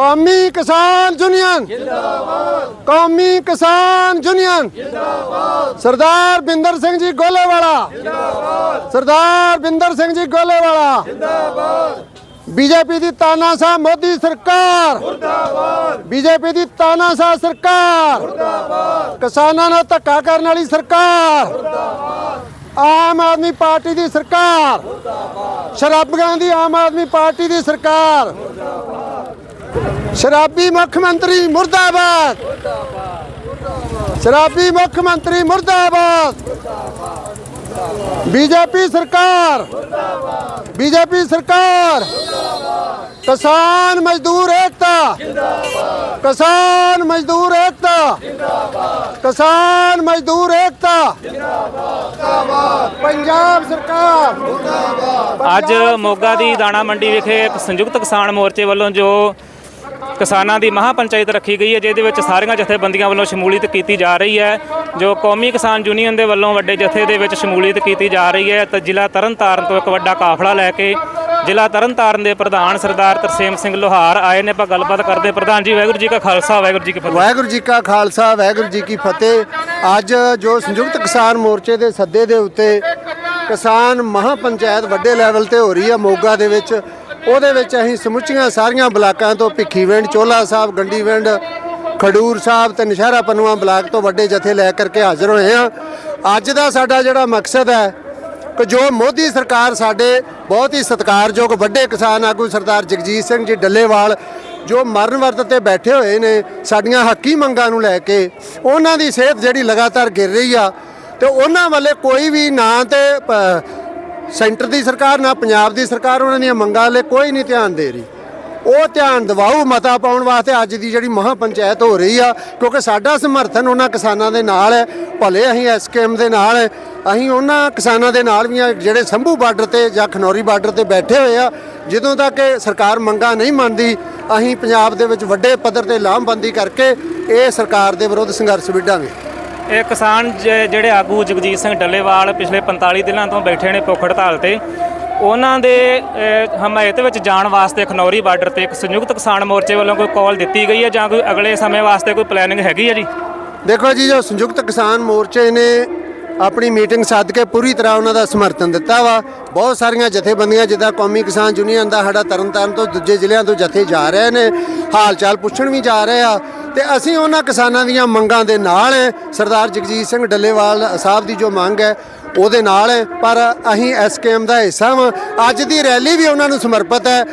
ਕੌਮੀ ਕਿਸਾਨ ਯੂਨੀਅਨ। ਜਿੰਦਾਬਾਦ। ਕੌਮੀ ਕਿਸਾਨ ਯੂਨੀਅਨ। ਜਿੰਦਾਬਾਦ। ਸਰਦਾਰ ਬਿੰਦਰ ਸਿੰਘ ਜੀ ਗੋਲੇਵਾਲਾ। ਜਿੰਦਾਬਾਦ। ਸਰਦਾਰ ਬਿੰਦਰ ਸਿੰਘ ਜੀ ਗੋਲੇਵਾਲਾ। ਜਿੰਦਾਬਾਦ। ਬੀਜੇਪੀ ਦੀ ਤਾਨਾਸ਼ਾਹ ਮੋਦੀ ਸਰਕਾਰ। ਮੁਰਦਾਬਾਦ। ਬੀਜੇਪੀ ਦੀ ਤਾਨਾਸ਼ਾਹ ਸਰਕਾਰ। ਮੁਰਦਾਬਾਦ। ਕਿਸਾਨਾਂ ਨਾਲ ਧੱਕਾ ਕਰਨ ਵਾਲੀ ਸਰਕਾਰ। ਮੁਰਦਾਬਾਦ। ਆਮ ਆਦਮੀ ਪਾਰਟੀ ਦੀ ਸਰਕਾਰ। ਮੁਰਦਾਬਾਦ। ਸ਼ਰਾਬੀਆਂ ਦੀ ਆਮ ਆਦਮੀ ਪਾਰਟੀ ਦੀ ਸਰਕਾਰ। ਸ਼ਰਾਬੀ ਮੁੱਖ ਮੰਤਰੀ ਮੁਰਦਾਬਾਦ। ਸ਼ਰਾਬੀ ਮੁੱਖ ਮੰਤਰੀ ਮੁਰਦਾਬਾਦ। ਬੀਜੇਪੀ ਸਰਕਾਰ। ਬੀਜੇਪੀ ਸਰਕਾਰ। ਕਿਸਾਨ ਮਜ਼ਦੂਰ ਏਕਤਾ। ਜਿੰਦਾਬਾਦ ਕਿਸਾਨ ਮਜ਼ਦੂਰ ਏਕਤਾ। ਜਿੰਦਾਬਾਦ ਕਿਸਾਨ ਮਜ਼ਦੂਰ ਏਕਤਾ। ਜਿੰਦਾਬਾਦ ਪੰਜਾਬ ਸਰਕਾਰ। ਅੱਜ ਮੋਗਾ ਦੀ ਦਾਣਾ ਮੰਡੀ ਵਿਖੇ ਸੰਯੁਕਤ ਕਿਸਾਨ ਮੋਰਚੇ ਵੱਲੋਂ ਜੋ ਕਿਸਾਨਾਂ ਦੀ ਮਹਾਪੰਚਾਇਤ ਰੱਖੀ ਗਈ ਹੈ, ਜਿਹਦੇ ਵਿੱਚ ਸਾਰੀਆਂ ਜਥੇਬੰਦੀਆਂ ਵੱਲੋਂ ਸ਼ਮੂਲੀਅਤ ਕੀਤੀ ਜਾ ਰਹੀ ਹੈ, ਜੋ ਕੌਮੀ ਕਿਸਾਨ ਯੂਨੀਅਨ ਦੇ ਵੱਲੋਂ ਵੱਡੇ ਜਥੇ ਦੇ ਵਿੱਚ ਸ਼ਮੂਲੀਅਤ ਕੀਤੀ ਜਾ ਰਹੀ ਹੈ ਤਾਂ ਜ਼ਿਲ੍ਹਾ ਤਰਨਤਾਰਨ ਤੋਂ ਇੱਕ ਵੱਡਾ ਕਾਫਲਾ ਲੈ ਕੇ ਜ਼ਿਲ੍ਹਾ ਤਰਨਤਾਰਨ ਦੇ ਪ੍ਰਧਾਨ ਸਰਦਾਰ ਤਰਸੇਮ ਸਿੰਘ ਲੋਹਾਰ ਆਏ ਨੇ, ਆਪਾਂ ਗੱਲਬਾਤ ਕਰਦੇ ਪ੍ਰਧਾਨ ਜੀ, ਵਾਹਿਗੁਰੂ ਜੀ ਕਾ ਖਾਲਸਾ, ਵਾਹਿਗੁਰੂ ਜੀ ਕੀ ਫਤਿਹ। ਵਾਹਿਗੁਰੂ ਜੀ ਕਾ ਖਾਲਸਾ, ਵਾਹਿਗੁਰੂ ਜੀ ਕੀ ਫਤਿਹ। ਅੱਜ ਜੋ ਸੰਯੁਕਤ ਕਿਸਾਨ ਮੋਰਚੇ ਦੇ ਸੱਦੇ ਦੇ ਉੱਤੇ ਕਿਸਾਨ ਮਹਾਪੰਚਾਇਤ ਵੱਡੇ ਲੈਵਲ ਤੇ ਹੋ ਰਹੀ ਹੈ, ਮੋਗਾ ਦੇ ਵਿੱਚ ਉਹਦੇ ਵਿੱਚ ਅਸੀਂ ਸਮੁੱਚੀਆਂ ਸਾਰੀਆਂ ਬਲਾਕਾਂ ਤੋਂ ਭਿੱਖੀਵਿੰਡ ਚੋਲਾ ਸਾਹਿਬ ਗੰਡੀਵਿੰਡ ਖਡੂਰ ਸਾਹਿਬ ਤੇ ਨਸ਼ਹਿਰਾ ਪਨੂਆ ਬਲਾਕ ਤੋਂ ਵੱਡੇ ਜਥੇ ਲੈ ਕਰਕੇ ਹਾਜ਼ਰ ਹੋਏ ਹਾਂ। ਅੱਜ ਦਾ ਸਾਡਾ ਜਿਹੜਾ ਮਕਸਦ ਹੈ ਕਿ ਜੋ ਮੋਦੀ ਸਰਕਾਰ ਸਾਡੇ ਬਹੁਤ ਹੀ ਸਤਿਕਾਰਯੋਗ ਵੱਡੇ ਕਿਸਾਨ ਆਗੂ ਸਰਦਾਰ ਜਗਜੀਤ ਸਿੰਘ ਜੀ ਡੱਲੇਵਾਲ ਜੋ ਮਰਨ ਵਰਤ ਤੇ ਬੈਠੇ ਹੋਏ ਨੇ, ਸਾਡੀਆਂ ਹੱਕੀ ਮੰਗਾਂ ਨੂੰ ਲੈ ਕੇ, ਉਹਨਾਂ ਦੀ ਸਿਹਤ ਜਿਹੜੀ ਲਗਾਤਾਰ ਗਿਰ ਰਹੀ ਆ ਤੇ ਉਹਨਾਂ ਵੱਲੇ ਕੋਈ ਵੀ ਨਾ ਤੇ ਸੈਂਟਰ ਦੀ ਸਰਕਾਰ, ਨਾ ਪੰਜਾਬ ਦੀ ਸਰਕਾਰ, ਉਹਨਾਂ ਦੀਆਂ ਮੰਗਾਂ ਵੱਲੇ ਕੋਈ ਨਹੀਂ ਧਿਆਨ ਦੇ ਰਹੀ। ਉਹ ਧਿਆਨ ਦਿਵਾਓ ਮਤਾ ਪਾਉਣ ਵਾਸਤੇ ਅੱਜ ਦੀ ਜਿਹੜੀ ਮਹਾਪੰਚਾਇਤ ਹੋ ਰਹੀ ਆ, ਕਿਉਂਕਿ ਸਾਡਾ ਸਮਰਥਨ ਉਹਨਾਂ ਕਿਸਾਨਾਂ ਦੇ ਨਾਲ ਹੈ, ਭਲੇ ਅਸੀਂ ਐਸਕੇਐਮ ਦੇ ਨਾਲ ਹੈ, ਅਸੀਂ ਉਹਨਾਂ ਕਿਸਾਨਾਂ ਦੇ ਨਾਲ ਵੀ ਆ, ਜਿਹੜੇ ਸੰਭੂ ਬਾਰਡਰ ਤੇ ਜਾਂ ਖਨੌਰੀ ਬਾਰਡਰ ਤੇ ਬੈਠੇ ਹੋਏ ਆ, ਜਦੋਂ ਤੱਕ ਸਰਕਾਰ ਮੰਗਾਂ ਨਹੀਂ ਮੰਨਦੀ, ਅਸੀਂ ਪੰਜਾਬ ਦੇ ਵਿੱਚ ਵੱਡੇ ਪੱਧਰ ਤੇ ਲਾਮਬੰਦੀ ਕਰਕੇ ਇਹ ਸਰਕਾਰ ਦੇ ਵਿਰੁੱਧ ਸੰਘਰਸ਼ ਵਿੱਢਾਂਗੇ। ਇਹ ਕਿਸਾਨ ਜ- ਜਿਹੜੇ ਆਗੂ ਜਗਜੀਤ ਸਿੰਘ ਡੱਲੇਵਾਲ ਪਿਛਲੇ 45 ਦਿਨਾਂ ਤੋਂ ਬੈਠੇ ਨੇ ਭੁੱਖ ਹੜਤਾਲ ਤੇ। ਉਹਨਾਂ ਦੇ ਹਮਾਇਤ ਵਿੱਚ ਜਾਣ ਵਾਸਤੇ ਖਨੌਰੀ ਬਾਰਡਰ ਤੇ ਇੱਕ ਸੰਯੁਕਤ ਕਿਸਾਨ ਮੋਰਚੇ ਵੱਲੋਂ ਕੋਈ ਕਾਲ ਦਿੱਤੀ ਗਈ ਹੈ ਜਾਂ ਕੋਈ ਅਗਲੇ ਸਮੇਂ ਵਾਸਤੇ ਕੋਈ ਪਲੈਨਿੰਗ ਹੈਗੀ ਹੈ ਜੀ? ਦੇਖੋ ਜੀ, ਜੋ ਸੰਯੁਕਤ ਕਿਸਾਨ ਮੋਰਚੇ ਨੇ ਆਪਣੀ ਮੀਟਿੰਗ ਸੱਦ ਕੇ ਪੂਰੀ ਤਰ੍ਹਾਂ ਉਹਨਾਂ ਦਾ ਸਮਰਥਨ ਦਿੱਤਾ ਵਾ। ਬਹੁਤ ਸਾਰੀਆਂ ਜਥੇਬੰਦੀਆਂ, ਜਿੱਦਾਂ ਕੌਮੀ ਕਿਸਾਨ ਯੂਨੀਅਨ ਦਾ ਸਾਡਾ ਤਰਨਤਾਰਨ ਤੋਂ ਦੂਜੇ ਜ਼ਿਲ੍ਹਿਆਂ ਤੋਂ ਜਥੇ ਜਾ ਰਹੇ ਨੇ। ਹਾਲ ਚਾਲ ਪੁੱਛਣ ਵੀ ਜਾ ਰਹੇ ਆ। ਤੇ ਅਸੀਂ ਉਹਨਾਂ ਕਿਸਾਨਾਂ ਦੀਆਂ ਮੰਗਾਂ ਦੇ ਨਾਲ ਹੈ। ਸਰਦਾਰ ਜਗਜੀਤ ਸਿੰਘ ਡੱਲੇਵਾਲ ਸਾਹਿਬ ਦੀ ਜੋ ਮੰਗ ਹੈ, ਉਹਦੇ ਨਾਲ ਹੈ। ਪਰ ਅਸੀਂ ਐਸਕੇਐਮ ਦਾ ਹਿੱਸਾ ਹਾਂ ਅੱਜ ਦੀ ਰੈਲੀ ਵੀ ਉਹਨਾਂ ਨੂੰ ਸਮਰਪਿਤ ਹੈ।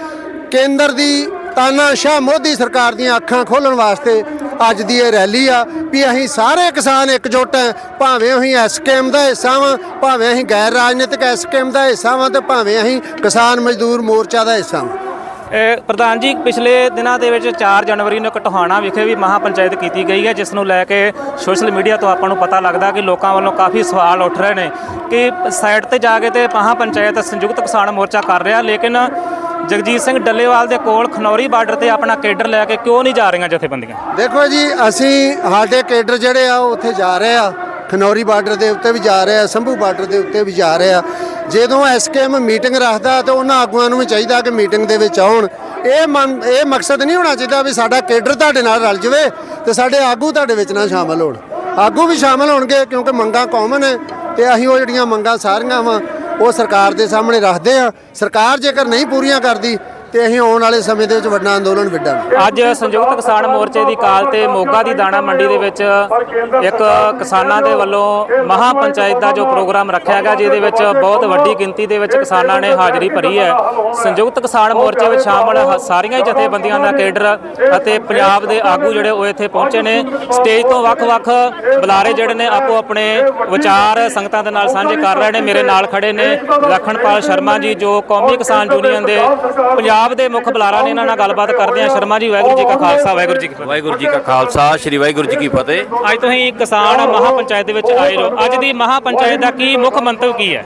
ਕੇਂਦਰ ਦੀ ਤਾਨਾਸ਼ਾਹ ਮੋਦੀ ਸਰਕਾਰ ਦੀਆਂ ਅੱਖਾਂ ਖੋਲਣ ਵਾਸਤੇ ਅੱਜ ਦੀ ਇਹ ਰੈਲੀ ਆ ਵੀ ਅਸੀਂ ਸਾਰੇ ਕਿਸਾਨ ਇਕਜੁੱਟ ਹੈ। ਭਾਵੇਂ ਅਸੀਂ ਐਸਕੇਐਮ ਦਾ ਹਿੱਸਾ ਵਾਂ, ਭਾਵੇਂ ਅਸੀਂ ਗੈਰ ਰਾਜਨੀਤਿਕ ਐਸਕੇਐਮ ਦਾ ਹਿੱਸਾ ਵਾਂ ਤੇ ਭਾਵੇਂ ਅਸੀਂ ਕਿਸਾਨ ਮਜ਼ਦੂਰ ਮੋਰਚਾ ਦਾ ਹਿੱਸਾ ਵਾਂ। ਪ੍ਰਧਾਨ ਜੀ, ਪਿਛਲੇ ਦਿਨਾਂ ਦੇ ਵਿੱਚ 4 ਜਨਵਰੀ ਨੂੰ ਕਟਹਾਣਾ ਵਿਖੇ ਵੀ ਮਹਾਪੰਚਾਇਤ ਕੀਤੀ ਗਈ ਹੈ, ਜਿਸ ਨੂੰ ਲੈ ਕੇ ਸੋਸ਼ਲ ਮੀਡੀਆ ਤੋਂ ਆਪਾਂ ਨੂੰ ਪਤਾ ਲੱਗਦਾ ਕਿ ਲੋਕਾਂ ਵੱਲੋਂ ਕਾਫੀ ਸਵਾਲ ਉੱਠ ਰਹੇ ਨੇ ਕਿ ਸਾਈਡ ਤੇ ਜਾ ਕੇ ਤੇ ਮਹਾਪੰਚਾਇਤ ਸੰਯੁਕਤ ਕਿਸਾਨ ਮੋਰਚਾ ਕਰ ਰਿਹਾ, ਲੇਕਿਨ ਜਗਜੀਤ ਸਿੰਘ ਡੱਲੇਵਾਲ ਦੇ ਕੋਲ ਖਨੌਰੀ ਬਾਰਡਰ ਤੇ ਆਪਣਾ ਕੇਡਰ ਲੈ ਕੇ ਕਿਉਂ ਨਹੀਂ ਜਾ ਰਹੀਆਂ ਜਥੇਬੰਦੀਆਂ? ਦੇਖੋ ਜੀ, ਅਸੀਂ ਸਾਡੇ ਕੇਡਰ ਜਿਹੜੇ ਆ, ਉਹ ਉੱਥੇ ਜਾ ਰਹੇ ਆ। ਖਨੌਰੀ ਬਾਰਡਰ ਦੇ ਉੱਤੇ ਵੀ ਜਾ ਰਿਹਾ, ਸੰਭੂ ਬਾਰਡਰ ਦੇ ਉੱਤੇ ਵੀ ਜਾ ਰਹੇ। ਆ ਜਦੋਂ ਐਸਕੇਐਮ ਮੀਟਿੰਗ ਰੱਖਦਾ ਤੇ ਉਹਨਾਂ ਆਗੂਆਂ ਨੂੰ ਵੀ ਚਾਹੀਦਾ ਕਿ ਮੀਟਿੰਗ ਦੇ ਵਿੱਚ ਆਉਣ। ਇਹ ਮਨ, ਇਹ ਮਕਸਦ ਨਹੀਂ ਹੋਣਾ ਚਾਹੀਦਾ ਵੀ ਸਾਡਾ ਕੇਡਰ ਤੁਹਾਡੇ ਨਾਲ ਰਲ ਜਾਵੇ ਤੇ ਸਾਡੇ ਆਗੂ ਤੁਹਾਡੇ ਵਿੱਚ ਨਾ ਸ਼ਾਮਲ ਹੋਣ। ਆਗੂ ਵੀ ਸ਼ਾਮਲ ਹੋਣਗੇ ਕਿਉਂਕਿ ਮੰਗਾਂ ਕਾਮਨ ਹੈ ਤੇ ਅਸੀਂ ਉਹ ਜਿਹੜੀਆਂ ਮੰਗਾਂ ਸਾਰੀਆਂ ਵਾ, ਉਹ ਸਰਕਾਰ ਦੇ ਸਾਹਮਣੇ ਰੱਖਦੇ ਆ ਸਰਕਾਰ ਜੇਕਰ ਨਹੀਂ ਪੂਰੀਆਂ ਕਰਦੀ ਤੇ ਅਸੀਂ ਆਉਣ ਵਾਲੇ ਸਮੇਂ ਦੇ ਵਿੱਚ ਵੱਡਾ ਅੰਦੋਲਨ ਵਿੱਢਾਂਗੇ। ਅੱਜ ਸੰਯੁਕਤ ਕਿਸਾਨ ਮੋਰਚੇ ਦੀ ਕਾਲ ਤੇ ਮੋਗਾ ਦੀ ਦਾਣਾ ਮੰਡੀ ਦੇ ਵਿੱਚ ਇੱਕ ਕਿਸਾਨਾਂ ਦੇ ਵੱਲੋਂ ਮਹਾ ਪੰਚਾਇਤ ਦਾ ਜੋ ਪ੍ਰੋਗਰਾਮ ਰੱਖਿਆ ਗਿਆ, ਜਿਹਦੇ ਵਿੱਚ ਬਹੁਤ ਵੱਡੀ ਗਿਣਤੀ ਦੇ ਵਿੱਚ ਕਿਸਾਨਾਂ ਨੇ ਹਾਜ਼ਰੀ ਭਰੀ ਹੈ। ਸੰਯੁਕਤ ਕਿਸਾਨ ਮੋਰਚੇ ਵਿੱਚ ਸ਼ਾਮਲ ਹ- ਸਾਰੀਆਂ ਹੀ ਜਥੇਬੰਦੀਆਂ ਦਾ ਕੇਡਰ ਅਤੇ ਪੰਜਾਬ ਦੇ ਆਗੂ ਜਿਹੜੇ ਉਹ ਇੱਥੇ ਪਹੁੰਚੇ ਨੇ। ਸਟੇਜ ਤੋਂ ਵੱਖ-ਵੱਖ ਬੁਲਾਰੇ ਜਿਹੜੇ ਨੇ, ਆਪੋ ਆਪਣੇ ਵਿਚਾਰ ਸੰਗਤਾਂ ਦੇ ਨਾਲ ਸਾਂਝੇ ਕਰ ਰਹੇ ਨੇ। ਮੇਰੇ ਨਾਲ ਖੜੇ ਨੇ ਲਖਣਪਾਲ ਸ਼ਰਮਾ ਜੀ, ਜੋ ਕੌਮੀ ਕਿਸਾਨ ਯੂਨੀਅਨ ਦੇ ਪੰਜਾਬ ਦੇ ਮੁੱਖ ਬੁਲਾਰਾ ਨੇ ਇਹਨਾਂ ਨਾਲ ਗੱਲਬਾਤ ਕਰਦੇ ਆ ਸ਼ਰਮਾ ਜੀ ਵਾਹਿਗੁਰੂ ਜੀ ਕਾ ਖਾਲਸਾ ਵਾਹਿਗੁਰੂ ਜੀ ਕੀ ਫਤਿਹ। ਵਾਹਿਗੁਰੂ ਜੀ ਕਾ ਖਾਲਸਾ ਸ੍ਰੀ ਵਾਹਿਗੁਰੂ ਜੀ ਕੀ ਫਤਿਹ। ਅੱਜ ਤੁਸੀਂ ਕਿਸਾਨ ਮਹਾਪੰਚਾਇਤ ਦੇ ਵਿੱਚ ਆਏ ਹੋ। ਅੱਜ ਦੀ ਮਹਾਪੰਚਾਇਤ ਦਾ ਕੀ ਮੁੱਖ ਮੰਤਵ ਕੀ ਹੈ?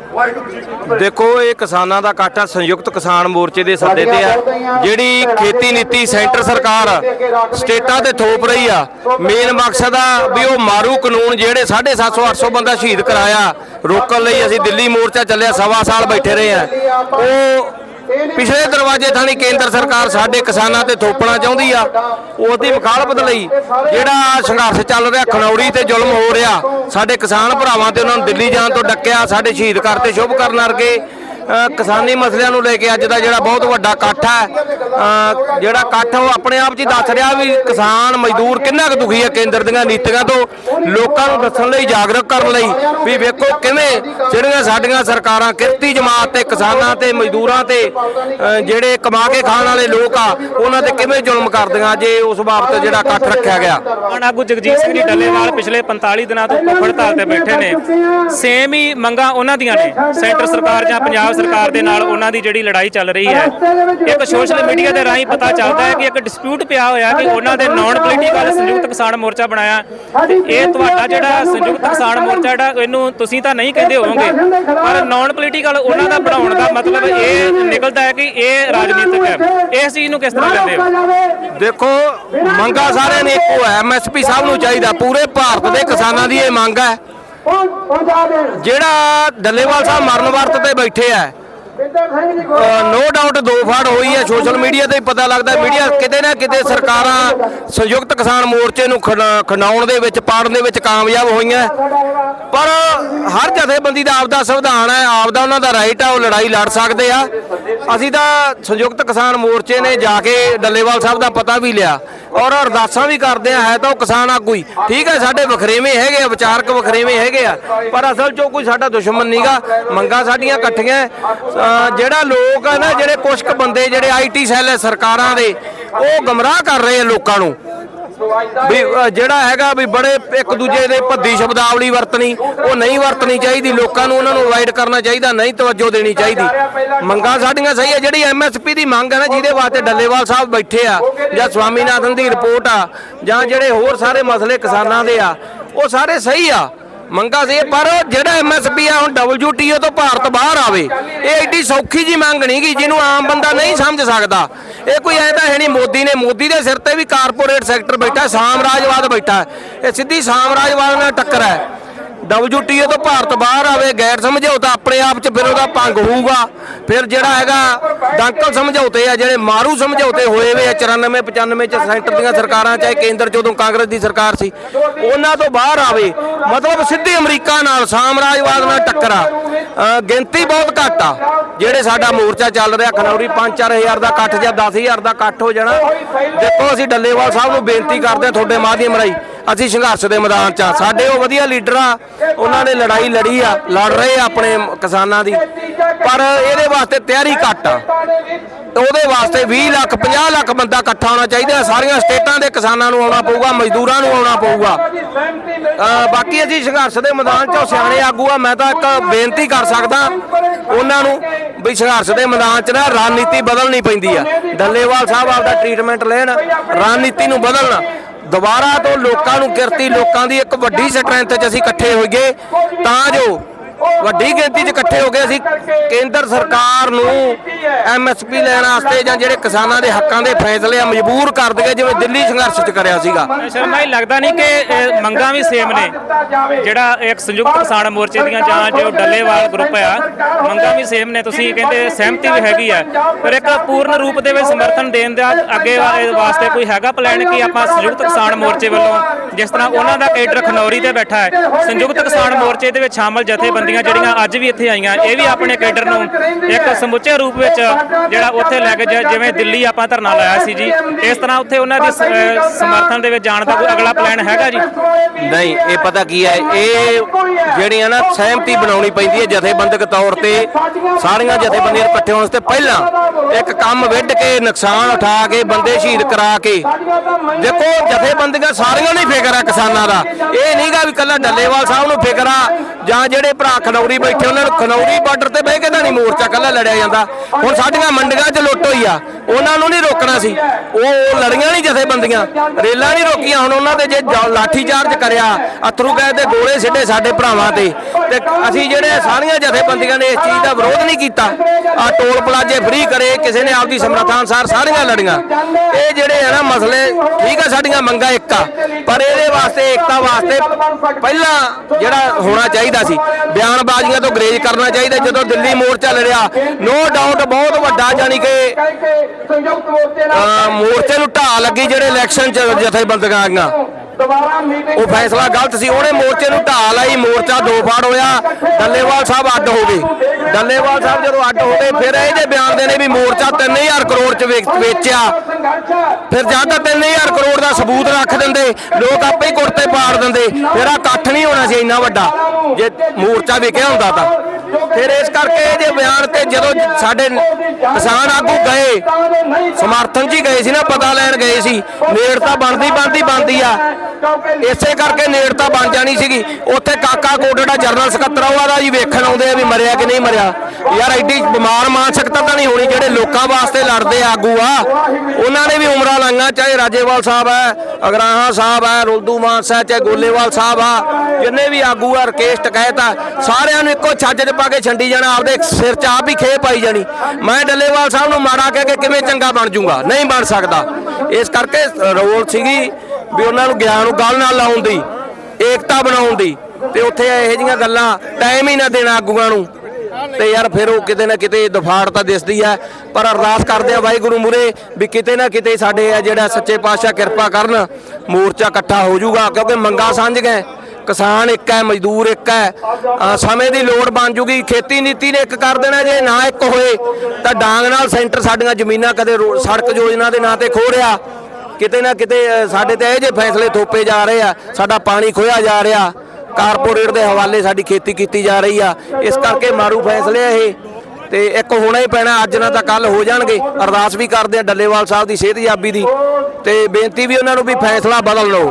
ਦੇਖੋ ਇਹ ਕਿਸਾਨਾਂ ਦਾ ਇਕੱਠ ਆ ਸੰਯੁਕਤ ਕਿਸਾਨ ਮੋਰਚੇ ਦੇ ਸੱਦੇ ਤੇ ਆ। ਜਿਹੜੀ ਖੇਤੀ ਨੀਤੀ ਸੈਂਟਰ ਸਰਕਾਰ ਸਟੇਟਾਂ ਤੇ ਥੋਪ ਰਹੀ ਆ ਮੇਨ ਮਕਸਦ ਆ ਵੀ ਉਹ ਮਾਰੂ ਕਾਨੂੰਨ ਜਿਹੜੇ 750 800 ਬੰਦਾ ਸ਼ਹੀਦ ਕਰਾਇਆ। ਰੋਕਣ ਲਈ ਅਸੀਂ ਦਿੱਲੀ ਮੋਰਚਾ ਚੱਲਿਆ ਸਵਾ ਸਾਲ ਬੈਠੇ ਰਹੇ ਆ। ਉਹ ਪਿਛਲੇ ਦਰਵਾਜ਼ੇ ਥਾਣੀ ਕੇਂਦਰ ਸਰਕਾਰ ਸਾਡੇ ਕਿਸਾਨਾਂ ਤੇ ਥੋਪਣਾ ਚਾਹੁੰਦੀ ਆ। ਉਹਦੀ ਮੁਖਾਲਫਤ ਲਈ ਜਿਹੜਾ ਸੰਘਰਸ਼ ਚੱਲ ਰਿਹਾ, ਖਨੌਰੀ ਤੇ ਜ਼ੁਲਮ ਹੋ ਰਿਹਾ, ਸਾਡੇ ਕਿਸਾਨ ਭਰਾਵਾਂ ਤੇ ਉਹਨਾਂ ਨੂੰ ਦਿੱਲੀ ਜਾਣ ਤੋਂ ਡੱਕਿਆ, ਸਾਡੇ ਸ਼ਹੀਦ ਕਰਤੇ ਸ਼ੁਭ ਕਰਨ ਵਰਗੇ ਕਿਸਾਨੀ ਮਸਲਿਆਂ ਨੂੰ ਲੈ ਕੇ ਅੱਜ ਦਾ ਜਿਹੜਾ ਬਹੁਤ ਵੱਡਾ ਇਕੱਠ ਹੈ। ਜਿਹੜਾ ਇਕੱਠ ਉਹ ਆਪਣੇ ਆਪ 'ਚ ਹੀ ਦੱਸ ਰਿਹਾ ਵੀ ਕਿਸਾਨ ਮਜ਼ਦੂਰ ਕਿੰਨਾ ਕੁ ਦੁਖੀ ਹੈ ਕੇਂਦਰ ਦੀਆਂ ਨੀਤੀਆਂ ਤੋਂ, ਲੋਕਾਂ ਨੂੰ ਦੱਸਣ ਲਈ, ਜਾਗਰੂਕ ਕਰਨ ਲਈ ਵੀ ਵੇਖੋ ਕਿਵੇਂ ਜਿਹੜੀਆਂ ਸਾਡੀਆਂ ਸਰਕਾਰਾਂ ਕਿਰਤੀ ਜਮਾਤ ਤੇ ਕਿਸਾਨਾਂ ਤੇ ਮਜ਼ਦੂਰਾਂ ਤੇ ਜਿਹੜੇ ਕਮਾ ਕੇ ਖਾਣ ਵਾਲੇ ਲੋਕ ਆ, ਉਹਨਾਂ ਤੇ ਕਿਵੇਂ ਜ਼ੁਲਮ ਕਰਦੀਆਂ ਜੇ ਉਸ ਬਾਬਤ ਜਿਹੜਾ ਇਕੱਠ ਰੱਖਿਆ ਗਿਆ। ਹੁਣ ਆਗੂ ਜਗਜੀਤ ਸਿੰਘ ਜੀ ਡੱਲੇਵਾਲ ਪਿਛਲੇ 45 ਦਿਨਾਂ ਤੋਂ ਭੁੱਖ ਹੜਤਾਲ ਤੇ ਬੈਠੇ ਨੇ। ਸੇਮ ਹੀ ਮੰਗਾਂ ਉਹਨਾਂ ਦੀਆਂ ਨੇ, ਸੈਂਟਰ ਸਰਕਾਰ ਜਾਂ ਪੰਜਾਬ ਸਰਕਾਰ ਦੇ ਨਾਲ ਉਹਨਾਂ ਦੀ ਜਿਹੜੀ ਲੜਾਈ ਚੱਲ ਰਹੀ ਹੈ ਇੱਕ ਸੋਸ਼ਲ ਮੀਡੀਆ ਦੇ ਰਾਹੀਂ ਪਤਾ ਚੱਲਦਾ ਹੈ ਕਿ ਇੱਕ ਡਿਸਪਿਊਟ ਪਿਆ ਹੋਇਆ ਕਿ ਉਹਨਾਂ ਦੇ ਨਾਨ ਪੋਲੀਟੀਕਲ ਸੰਯੁਕਤ ਕਿਸਾਨ ਮੋਰਚਾ ਬਣਾਇਆ। ਇਹ ਤੁਹਾਡਾ ਜਿਹੜਾ ਸੰਯੁਕਤ ਕਿਸਾਨ ਮੋਰਚਾ ਜਿਹੜਾ ਇਹਨੂੰ ਤੁਸੀਂ ਤਾਂ ਨਹੀਂ ਕਹਿੰਦੇ ਹੋਵੋਗੇ ਪਰ ਨਾਨ ਪੋਲੀਟੀਕਲ ਉਹਨਾਂ ਦਾ ਬਣਾਉਣ ਦਾ ਮਤਲਬ ਇਹ ਨਿਕਲਦਾ ਹੈ ਕਿ ਇਹ ਰਾਜਨੀਤਿਕ ਹੈ। ਇਸ ਚੀਜ਼ ਨੂੰ ਕਿਸ ਤਰ੍ਹਾਂ ਲੈਂਦੇ ਹੋ? ਦੇਖੋ ਮੰਗਾ ਸਾਰਿਆਂ ਨੇ ਇੱਕੋ ਹੈ। ਐਮਐਸਪੀ ਸਭ ਨੂੰ ਚਾਹੀਦਾ ਪੂਰੇ ਭਾਰਤ ਦੇ ਕਿਸਾਨਾਂ ਦੀ ਇਹ ਮੰਗ ਹੈ। ਜਿਹੜਾ ਡੱਲੇਵਾਲ ਸਾਹਿਬ ਮਰਨ ਵਰਤ ਤੇ ਬੈਠੇ ਆ ਨੋ ਡਾਊਟ ਦੋ ਫਾੜ ਹੋਈ ਹੈ ਸੋਸ਼ਲ ਮੀਡੀਆ ਤੇ ਪਤਾ ਲੱਗਦਾ ਮੀਡੀਆ ਕਿਤੇ ਨਾ ਕਿਤੇ ਸਰਕਾਰਾਂ ਸੰਯੁਕਤ ਕਿਸਾਨ ਮੋਰਚੇ ਨੂੰ ਖਣਾ- ਖਣਾਉਣ ਦੇ ਵਿੱਚ ਪਾੜਨ ਦੇ ਵਿੱਚ ਕਾਮਯਾਬ ਹੋਈਆਂ। ਪਰ ਹਰ ਜਥੇਬੰਦੀ ਦਾ ਆਪਦਾ ਸੰਵਿਧਾਨ ਹੈ ਆਪਦਾ ਉਹਨਾਂ ਦਾ ਰਾਈਟ ਆ ਉਹ ਲੜਾਈ ਲੜ ਸਕਦੇ ਆ। ਅਸੀਂ ਤਾਂ ਸੰਯੁਕਤ ਕਿਸਾਨ ਮੋਰਚੇ ਨੇ ਜਾ ਕੇ ਡੱਲੇਵਾਲ ਸਾਹਿਬ ਦਾ ਪਤਾ ਵੀ ਲਿਆ ਔਰ ਅਰਦਾਸਾਂ ਵੀ ਕਰਦੇ ਆ, ਹੈ ਤਾਂ ਉਹ ਕਿਸਾਨ ਆਗੂ ਹੀ। ਠੀਕ ਹੈ, ਸਾਡੇ ਵਖਰੇਵੇਂ ਹੈਗੇ ਆ, ਵਿਚਾਰਕ ਵਖਰੇਵੇਂ ਹੈਗੇ ਆ, ਪਰ ਅਸਲ 'ਚੋਂ ਕੋਈ ਸਾਡਾ ਦੁਸ਼ਮਣ ਨਹੀਂਗਾ ਮੰਗਾਂ ਸਾਡੀਆਂ ਇਕੱਠੀਆਂ ਜਿਹੜਾ ਲੋਕ ਆ ਨਾ, ਜਿਹੜੇ ਕੁਛ ਕੁ ਬੰਦੇ, ਜਿਹੜੇ ਆਈਟੀ ਸੈੱਲ ਹੈ ਸਰਕਾਰਾਂ ਦੇ, ਉਹ ਗਮਰਾਹ ਕਰ ਰਹੇ ਆ ਲੋਕਾਂ ਨੂੰ। ਵੀ ਜਿਹੜਾ ਹੈਗਾ ਵੀ ਬੜੇ ਇੱਕ ਦੂਜੇ ਦੇ ਭੱਦੀ ਸ਼ਬਦਾਵਲੀ ਵਰਤਣੀ, ਉਹ ਨਹੀਂ ਵਰਤਣੀ ਚਾਹੀਦੀ, ਲੋਕਾਂ ਨੂੰ ਉਹਨਾਂ ਨੂੰ ਅਵਾਇਡ ਕਰਨਾ ਚਾਹੀਦਾ, ਨਹੀਂ ਤਵੱਜੋ ਦੇਣੀ ਚਾਹੀਦੀ। ਮੰਗਾਂ ਸਾਡੀਆਂ ਸਹੀ ਹੈ ਜਿਹੜੀ ਐਮਐਸਪੀ ਦੀ ਮੰਗ ਹੈ ਨਾ, ਜਿਹਦੇ ਵਾਸਤੇ ਡੱਲੇਵਾਲ ਸਾਹਿਬ ਬੈਠੇ ਆ, ਜਾਂ ਸਵਾਮੀਨਾਥਨ ਦੀ ਰਿਪੋਰਟ ਆ, ਜਾਂ ਜਿਹੜੇ ਹੋਰ ਸਾਰੇ ਮਸਲੇ ਕਿਸਾਨਾਂ ਦੇ ਆ, ਉਹ ਸਾਰੇ ਸਹੀ ਆ। ਮੰਗਾ ਸੀ ਪਰ ਉਹ ਜਿਹੜਾ ਐਮਐਸਪੀ ਆ, ਹੁਣ WTO ਤੋਂ ਭਾਰਤ ਬਾਹਰ ਆਵੇ, ਇਹ ਐਡੀ ਸੌਖੀ ਜੀ ਮੰਗ ਨਹੀਂ ਗੀ, ਜਿਹਨੂੰ ਆਮ ਬੰਦਾ ਨਹੀਂ ਸਮਝ ਸਕਦਾ। ਇਹ ਕੋਈ ਐ ਤਾਂ ਹੈ ਨਹੀਂ, ਮੋਦੀ ਨੇ, ਮੋਦੀ ਦੇ ਸਿਰ ਤੇ ਵੀ ਕਾਰਪੋਰੇਟ ਸੈਕਟਰ ਬੈਠਾ, ਸਾਮਰਾਜਵਾਦ ਬੈਠਾ। ਇਹ ਸਿੱਧੀ ਸਾਮਰਾਜਵਾਦ ਨਾਲ ਟੱਕਰ ਹੈ। WTO ਤੋਂ ਭਾਰਤ ਬਾਹਰ ਆਵੇ, ਗੈਰ ਸਮਝੌਤਾ ਆਪਣੇ ਆਪ 'ਚ ਫਿਰ ਉਹਦਾ ਭੰਗ ਹੋਊਗਾ। ਫਿਰ ਜਿਹੜਾ ਹੈਗਾ, ਦੰਕਲ ਸਮਝੌਤੇ ਆ, ਜਿਹੜੇ ਮਾਰੂ ਸਮਝੌਤੇ ਹੋਏ ਵੇ ਆ 94 95 ਚ ਸੈਂਟਰ ਦੀਆਂ ਸਰਕਾਰਾਂ, ਚਾਹੇ ਕੇਂਦਰ ਚ ਉਦੋਂ ਕਾਂਗਰਸ ਦੀ ਸਰਕਾਰ ਸੀ, ਉਹਨਾਂ ਤੋਂ ਬਾਹਰ ਆਵੇ। ਮਤਲਬ ਸਿੱਧੀ ਅਮਰੀਕਾ ਨਾਲ, ਸਾਮਰਾਜਵਾਦ ਨਾਲ ਟੱਕਰਾ ਗਿਣਤੀ ਬਹੁਤ ਘੱਟ ਆ। ਜਿਹੜੇ ਸਾਡਾ ਮੋਰਚਾ ਚੱਲ ਰਿਹਾ, ਖਨੌਰੀ 5-4000 ਦਾ ਇਕੱਠ ਜਾਂ 10000 ਦਾ ਇਕੱਠ ਹੋ ਜਾਣਾ। ਦੇਖੋ ਅਸੀਂ ਡੱਲੇਵਾਲ ਸਾਹਿਬ ਨੂੰ ਬੇਨਤੀ ਕਰਦੇ ਹਾਂ, ਤੁਹਾਡੇ ਮਾਧਿਅਮ ਰਾਹੀਂ। ਅਸੀਂ ਸੰਘਰਸ਼ ਦੇ ਮੈਦਾਨ 'ਚ ਆ। ਸਾਡੇ ਉਹ ਵਧੀਆ ਲੀਡਰ ਆ ਉਹਨਾਂ ਨੇ ਲੜਾਈ ਲੜੀ ਆ, ਲੜ ਰਹੇ ਆ ਆਪਣੇ ਕਿਸਾਨਾਂ ਦੀ। ਪਰ ਇਹਦੇ ਵਾਸਤੇ ਤਿਆਰੀ ਘੱਟ ਆ। ਉਹਦੇ ਵਾਸਤੇ 20 ਲੱਖ 50 ਲੱਖ ਬੰਦਾ ਇਕੱਠਾ ਹੋਣਾ ਚਾਹੀਦਾ। ਸਾਰੀਆਂ ਸਟੇਟਾਂ ਦੇ ਕਿਸਾਨਾਂ ਨੂੰ ਆਉਣਾ ਪਊਗਾ, ਮਜ਼ਦੂਰਾਂ ਨੂੰ ਆਉਣਾ ਪਊਗਾ। ਬਾਕੀ ਅਸੀਂ ਸੰਘਰਸ਼ ਦੇ ਮੈਦਾਨ 'ਚ ਉਹ ਸਿਆਣੇ ਆਗੂ ਆ। ਮੈਂ ਤਾਂ ਇੱਕ ਬੇਨਤੀ ਕਰ ਸਕਦਾ ਉਹਨਾਂ ਨੂੰ ਵੀ ਸੰਘਰਸ਼ ਦੇ ਮੈਦਾਨ 'ਚ ਨਾ ਰਣਨੀਤੀ ਬਦਲਣੀ ਪੈਂਦੀ ਆ। ਡੱਲੇਵਾਲ ਸਾਹਿਬ ਆਪਦਾ ਟ੍ਰੀਟਮੈਂਟ ਲੈਣ, ਰਣਨੀਤੀ ਨੂੰ ਬਦਲਣਾ। ਦੁਬਾਰਾ ਤੋਂ ਲੋਕਾਂ ਨੂੰ ਕਿਰਤੀ, ਲੋਕਾਂ ਦੀ ਇੱਕ ਵੱਡੀ ਸਟਰੈਂਥ 'ਚ ਅਸੀਂ ਇਕੱਠੇ ਹੋਈਏ। ਤਾਂ ਜੋ ਵੱਡੀ ਗਿਣਤੀ 'ਚ ਇਕੱਠੇ ਹੋ ਗਏ ਅਸੀਂ। ਕੇਂਦਰ ਸਰਕਾਰ ਨੂੰ ਐਮਐਸਪੀ ਲੈਣ ਵਾਸਤੇ ਜਾਂ ਜਿਹੜੇ ਕਿਸਾਨਾਂ ਦੇ ਹੱਕਾਂ ਦੇ ਫੈਸਲੇ ਆ, ਮਜਬੂਰ ਕਰ ਦਈਏ ਜਿਵੇਂ ਦਿੱਲੀ ਸੰਘਰਸ਼ 'ਚ ਕਰਿਆ ਸੀਗਾ। ਸ਼ਰਮਾ ਜੀ ਲੱਗਦਾ ਨਹੀਂ ਕਿ ਮੰਗਾਂ ਵੀ ਸੇਮ ਨੇ। ਜਿਹੜਾ ਇੱਕ ਸੰਯੁਕਤ ਕਿਸਾਨ ਮੋਰਚੇ ਦੀਆਂ ਜਾਂ ਜੋ ਡੱਲੇਵਾਲ ਗਰੁੱਪ ਆ, ਮੰਗਾਂ ਵੀ ਸੇਮ ਨੇ। ਤੁਸੀਂ ਕਹਿੰਦੇ ਸਹਿਮਤੀ ਵੀ ਹੈਗੀ ਆ। ਪਰ ਇੱਕ ਪੂਰਨ ਰੂਪ ਦੇ ਵਿੱਚ ਸਮਰਥਨ ਦੇਣ ਦਾ ਅੱਗੇ ਵਾਸਤੇ ਕੋਈ ਹੈਗਾ ਪਲਾਨ ਕਿ ਆਪਾਂ ਸੰਯੁਕਤ ਕਿਸਾਨ ਮੋਰਚੇ ਵੱਲੋਂ ਜਿਸ ਤਰ੍ਹਾਂ ਉਹਨਾਂ ਦਾ ਕੇਡਰ ਖਨੌਰੀ ਤੇ ਬੈਠਾ ਹੈ, ਸੰਯੁਕਤ ਕਿਸਾਨ ਮੋਰਚੇ ਦੇ ਵਿੱਚ ਸ਼ਾਮਲ ਜਥੇਬੰਦੀਆਂ ਜਿਹੜੀਆਂ ਅੱਜ ਵੀ ਇੱਥੇ ਆਈਆਂ, ਇਹ ਵੀ ਆਪਣੇ ਕੇਡਰ ਨੂੰ ਇੱਕ ਸਮੁੱਚੇ ਰੂਪ ਵਿੱਚ ਜਿਹੜਾ ਉੱਥੇ ਲੈ ਕੇ ਜਿਵੇਂ ਦਿੱਲੀ ਆਪਾਂ ਧਰਨਾ ਲਾਇਆ ਸੀ ਜੀ, ਇਸ ਤਰ੍ਹਾਂ ਉੱਥੇ ਉਹਨਾਂ ਦੀ ਸਮਰਥਨ ਦੇ ਵਿੱਚ ਜਾਣ ਦਾ ਕੋਈ ਅਗਲਾ ਪਲਾਨ ਹੈਗਾ ਜੀ? ਨਹੀਂ, ਇਹ ਪਤਾ ਕੀ ਹੈ, ਇਹ ਜਿਹੜੀਆਂ ਨਾ ਸਹਿਮਤੀ ਬਣਾਉਣੀ ਪੈਂਦੀ ਹੈ ਜਥੇਬੰਦਕ ਤੌਰ ਤੇ, ਸਾਰੀਆਂ ਜਥੇਬੰਦੀਆਂ ਇਕੱਠੇ ਹੋਣ ਤੇ ਪਹਿਲਾਂ ਇੱਕ ਕੰਮ ਵਿੱਢ ਕੇ, ਨੁਕਸਾਨ ਉਠਾ ਕੇ, ਬੰਦੇ ਸ਼ਹੀਦ ਕਰਾ ਕੇ, ਦੇਖੋ ਜਥੇਬੰਦੀਆਂ ਸਾਰੀਆਂ ਨੂੰ ਹੀ ਫਿਕਰ ਆ ਕਿਸਾਨਾਂ ਦਾ। ਇਹ ਨਹੀਂਗਾ ਵੀ ਕੱਲਾ ਡੱਲੇਵਾਲ ਸਾਹਿਬ ਨੂੰ ਫਿਕਰ ਆ ਜਾਂ ਜਿਹੜੇ ਭਰਾ ਖਨੌਰੀ ਬੈਠੇ, ਉਹਨਾਂ ਨੂੰ ਖਨੌਰੀ ਬਾਰਡਰ ਤੇ ਬਹਿ ਕੇ ਤਾਂ ਨਹੀਂ ਮੋਰਚਾ ਕੱਲਾ ਲੜਿਆ ਜਾਂਦਾ। ਹੁਣ ਸਾਡੀਆਂ ਮੰਡੀਆਂ 'ਚ ਲੁੱਟ ਹੋਈ ਆ। ਉਹਨਾਂ ਨੂੰ ਨਹੀਂ ਰੋਕਣਾ ਸੀ। ਉਹ ਲੜੀਆਂ ਨਹੀਂ ਜਥੇਬੰਦੀਆਂ, ਰੇਲਾਂ ਨਹੀਂ ਰੋਕੀਆਂ ਹੁਣ ਉਹਨਾਂ ਦੇ ਜੇ ਜਾ- ਲਾਠੀ ਚਾਰਜ ਕਰਿਆ, ਅਥਰੂ ਗਏ ਤੇ ਗੋਲੇ ਸਿੱਧੇ ਸਾਡੇ ਭਰਾਵਾਂ ਤੇ। ਤੇ ਅਸੀਂ ਜਿਹੜੇ ਸਾਰੀਆਂ ਜਥੇਬੰਦੀਆਂ ਨੇ ਇਸ ਚੀਜ਼ ਦਾ ਵਿਰੋਧ ਨਹੀਂ ਕੀਤਾ ਆ ਟੋਲ ਪਲਾਜੇ ਫ੍ਰੀ ਕਰੇ, ਕਿਸੇ ਨੇ ਆਪਦੀ ਸਮਰੱਥਾ ਅਨੁਸਾਰ ਸਾਰੀਆਂ ਲੜੀਆਂ। ਇਹ ਜਿਹੜੇ ਆ ਨਾ ਮਸਲੇ, ਠੀਕ ਆ ਸਾਡੀਆਂ ਮੰਗਾਂ ਇੱਕ ਆ, ਪਰ ਇਹਦੇ ਵਾਸਤੇ, ਏਕਤਾ ਵਾਸਤੇ ਪਹਿਲਾਂ ਜਿਹੜਾ ਹੋਣਾ ਚਾਹੀਦਾ ਸੀ, ਬਿਆਨਬਾਜ਼ੀਆਂ ਤੋਂ ਗਰੇਜ ਕਰਨਾ ਚਾਹੀਦਾ। ਜਦੋਂ ਦਿੱਲੀ ਮੋਰਚਾ ਲੜਿਆ ਨੋ ਡਾਊਟ ਬਹੁਤ ਵੱਡਾ ਜਾਨੀ ਕਿ ਸੰਯੁਕਤ ਮੋਰਚੇ ਨੂੰ ਢਾਹ ਲੱਗੀ ਜਿਹੜੇ ਇਲੈਕਸ਼ਨ ਚ ਜਥੇਬੰਦੀਆਂ ਆਈਆਂ। ਉਹ ਫੈਸਲਾ ਗਲਤ ਸੀ ਉਹਨੇ ਮੋਰਚੇ ਨੂੰ ਢਾਹ ਲਈ ਮੋਰਚਾ ਦੋ ਫਾੜ ਹੋਇਆ ਡੱਲੇਵਾਲ ਸਾਹਿਬ ਅੱਡ ਹੋ ਗਏ। ਡੱਲੇਵਾਲ ਸਾਹਿਬ ਜਦੋਂ ਅੱਡ ਹੋ ਗਏ ਫਿਰ ਇਹ ਜੇ ਬਿਆਨ ਦੇਣੇ ਵੀ ਮੋਰਚਾ 3000 ਕਰੋੜ ਚ ਵੇਚ- ਵੇਚਿਆ। ਫਿਰ ਜਾਂ ਤਾਂ 3000 ਕਰੋੜ ਦਾ ਸਬੂਤ ਰੱਖ ਦਿੰਦੇ ਲੋਕ ਆਪੇ ਹੀ ਕੁਰਤੇ ਪਾੜ ਦਿੰਦੇ ਫਿਰ ਆ ਇਕੱਠ ਨਹੀਂ ਹੋਣਾ ਸੀ ਇੰਨਾ ਵੱਡਾ। ਜੇ ਮੋਰਚਾ ਵਿਕਿਆ ਹੁੰਦਾ ਤਾਂ। ਫਿਰ ਇਸ ਕਰਕੇ ਇਹਦੇ ਬਿਆਨ ਤੇ ਜਦੋਂ ਸਾਡੇ ਕਿਸਾਨ ਆਗੂ ਗਏ ਸਮਰਥਨ 'ਚ ਹੀ ਗਏ ਸੀ ਨਾ ਪਤਾ ਲੈਣ ਗਏ ਸੀ ਨੇੜਤਾ ਬਣਦੀ ਬਣਦੀ ਬਣਦੀ ਆ। ਇਸੇ ਕਰਕੇ ਨੇੜਤਾ ਬਣ ਜਾਣੀ ਸੀਗੀ। ਉੱਥੇ ਕਾਕਾ ਕੋਟੜਾ ਜਨਰਲ ਸਕੱਤਰ ਉਹਦਾ ਜੀ ਵੇਖਣ ਆਉਂਦੇ ਆ ਵੀ ਮਰਿਆ ਕਿ ਨਹੀਂ ਮਰਿਆ। ਯਾਰ ਐਡੀ ਬਿਮਾਰ ਮਾਨਸਿਕਤਾ ਤਾਂ ਨਹੀਂ ਹੋਣੀ ਜਿਹੜੇ ਲੋਕਾਂ ਵਾਸਤੇ ਲੜਦੇ ਆਗੂ ਆ ਉਹਨਾਂ ਨੇ ਵੀ ਉਮਰਾਂ ਲਾਈਆਂ ਚਾਹੇ ਰਾਜੇਵਾਲ ਸਾਹਿਬ ਹੈ ਅਗਰਾਹਾਂ ਸਾਹਿਬ ਹੈ ਰੁਲਦੂ ਮਾਨਸਾ ਹੈ, ਚਾਹੇ ਗੋਲੇਵਾਲ ਸਾਹਿਬ ਆ ਜਿੰਨੇ ਵੀ ਆਗੂ ਆ ਰਕੇਸ਼ ਟਕੈਤ ਆ ਸਾਰਿਆਂ ਨੂੰ ਇੱਕੋ ਛੱਜ 'ਚ ਪਾ ਕੇ ਛੰਡੀ ਜਾਣਾ, ਆਪਦੇ ਸਿਰ 'ਚ ਆਪ ਹੀ ਖੇ ਪਾਈ ਜਾਣੀ। ਮੈਂ ਡੱਲੇਵਾਲ ਸਾਹਿਬ ਨੂੰ ਮਾੜਾ ਕਹਿ ਕੇ ਕਿਵੇਂ ਚੰਗਾ ਬਣ ਜਾਊਂਗਾ ਨਹੀਂ ਬਣ ਸਕਦਾ। ਇਸ ਕਰਕੇ ਰੋਲ ਸੀਗੀ ਵੀ ਉਹਨਾਂ ਨੂੰ ਗਿਆਨ ਨੂੰ ਗੱਲ ਨਾਲ ਲਾਉਣ ਦੀ, ਏਕਤਾ ਬਣਾਉਣ ਦੀ। ਤੇ ਉੱਥੇ ਇਹੋ ਜਿਹੀਆਂ ਗੱਲਾਂ ਟਾਈਮ ਹੀ ਨਾ ਦੇਣਾ ਆਗੂਆਂ ਨੂੰ। ਤੇ ਯਾਰ ਫਿਰ ਉਹ ਕਿਤੇ ਨਾ ਕਿਤੇ ਦਫਾੜ ਤਾਂ ਦਿਸਦੀ ਹੈ। ਪਰ ਅਰਦਾਸ ਕਰਦੇ ਆ ਵਾਹਿਗੁਰੂ ਮੂਰੇ ਵੀ ਕਿਤੇ ਨਾ ਕਿਤੇ ਸਾਡੇ ਆ ਜਿਹੜਾ ਸੱਚੇ ਪਾਤਸ਼ਾਹ ਕਿਰਪਾ ਕਰਨ, ਮੋਰਚਾ ਇਕੱਠਾ ਹੋ ਜਾਊਗਾ ਕਿਉਂਕਿ ਮੰਗਾ ਸਾਂਝ ਗਏ। ਕਿਸਾਨ ਇੱਕ ਹੈ, ਮਜ਼ਦੂਰ ਇੱਕ ਹੈ। ਸਮੇਂ ਦੀ ਲੋੜ ਬਣ ਜੂਗੀ। ਖੇਤੀ ਨੀਤੀ ਨੇ ਇੱਕ ਕਰ ਦੇਣਾ, ਜੇ ਨਾ ਇੱਕ ਹੋਏ, ਤਾਂ ਡਾਂਗ ਨਾਲ ਸੈਂਟਰ ਸਾਡੀਆਂ ਜ਼ਮੀਨਾਂ ਕਦੇ ਰੋ- ਸੜਕ ਯੋਜਨਾ ਦੇ ਨਾਂ ਤੇ ਖੋ ਰਿਹਾ। ਕਿਤੇ ਨਾ ਕਿਤੇ ਸਾਡੇ ਤੇ ਇਹ ਜੇ ਫੈਸਲੇ ਥੋਪੇ ਜਾ ਰਹੇ ਆ। ਸਾਡਾ ਪਾਣੀ ਖੋਇਆ ਜਾ ਰਿਹਾ। ਕਾਰਪੋਰੇਟ ਦੇ ਹਵਾਲੇ ਸਾਡੀ ਖੇਤੀ ਕੀਤੀ ਜਾ ਰਹੀ ਆ। ਇਸ ਕਰਕੇ ਮਾਰੂ ਫੈਸਲੇ ਆ ਇਹ। ਤੇ ਇੱਕ ਹੋਣਾ ਹੀ ਪੈਣਾ, ਅੱਜ ਨਾ ਤਾਂ ਕੱਲ ਹੋ ਜਾਣਗੇ। ਅਰਦਾਸ ਵੀ ਕਰਦੇ ਆ ਡੱਲੇਵਾਲ ਸਾਹਿਬ ਦੀ ਸਿਹਤਯਾਬੀ ਦੀ। ਤੇ ਬੇਨਤੀ ਵੀ ਉਹਨਾਂ ਨੂੰ ਵੀ ਫੈਸਲਾ ਬਦਲ ਲਓ।